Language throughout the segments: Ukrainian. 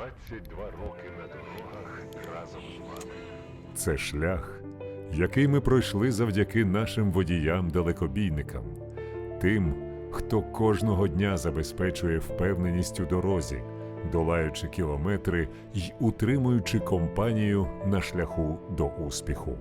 22 роки на дорогах разом з вами. Це шлях, який ми пройшли завдяки нашим водіям-далекобійникам, тим, хто кожного дня забезпечує впевненість у дорозі, долаючи кілометри й утримуючи компанію на шляху до успіху.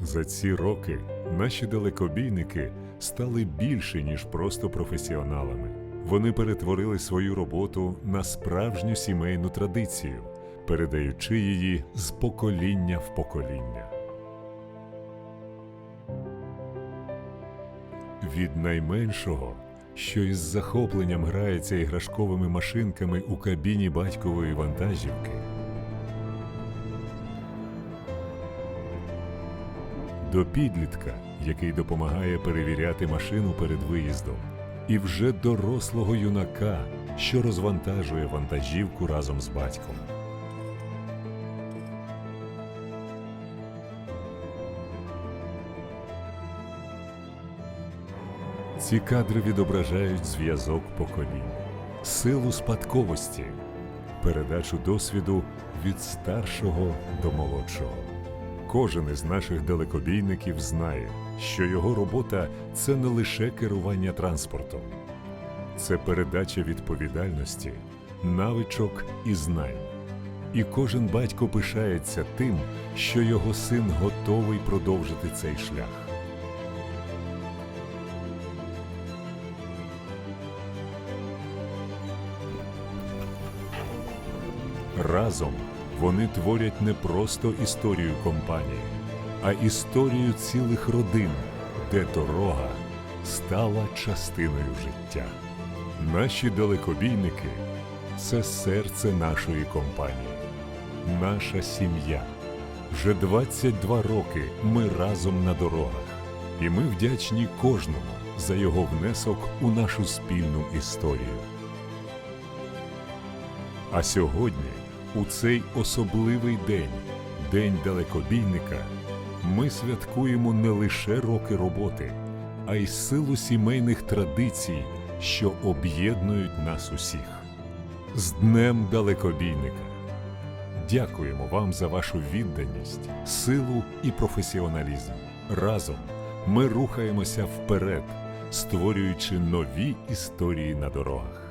За ці роки наші далекобійники стали більше, ніж просто професіоналами. Вони перетворили свою роботу на справжню сімейну традицію, передаючи її з покоління в покоління. Від найменшого, що із захопленням грається іграшковими машинками у кабіні батькової вантажівки, до підлітка, який допомагає перевіряти машину перед виїздом, і вже дорослого юнака, що розвантажує вантажівку разом з батьком. Ці кадри відображають зв'язок поколінь, силу спадковості, передачу досвіду від старшого до молодшого. Кожен із наших далекобійників знає, що його робота це не лише керування транспортом, це передача відповідальності, навичок і знань. І кожен батько пишається тим, що його син готовий продовжити цей шлях. Разом вони творять не просто історію компанії, а історію цілих родин, де дорога стала частиною життя. Наші далекобійники це серце нашої компанії, наша сім'я. Вже 22 роки ми разом на дорогах, і ми вдячні кожному за його внесок у нашу спільну історію. А сьогодні, у цей особливий день, День далекобійника, ми святкуємо не лише роки роботи, а й силу сімейних традицій, що об'єднують нас усіх. З Днем далекобійника! Дякуємо вам за вашу відданість, силу і професіоналізм. Разом ми рухаємося вперед, створюючи нові історії на дорогах.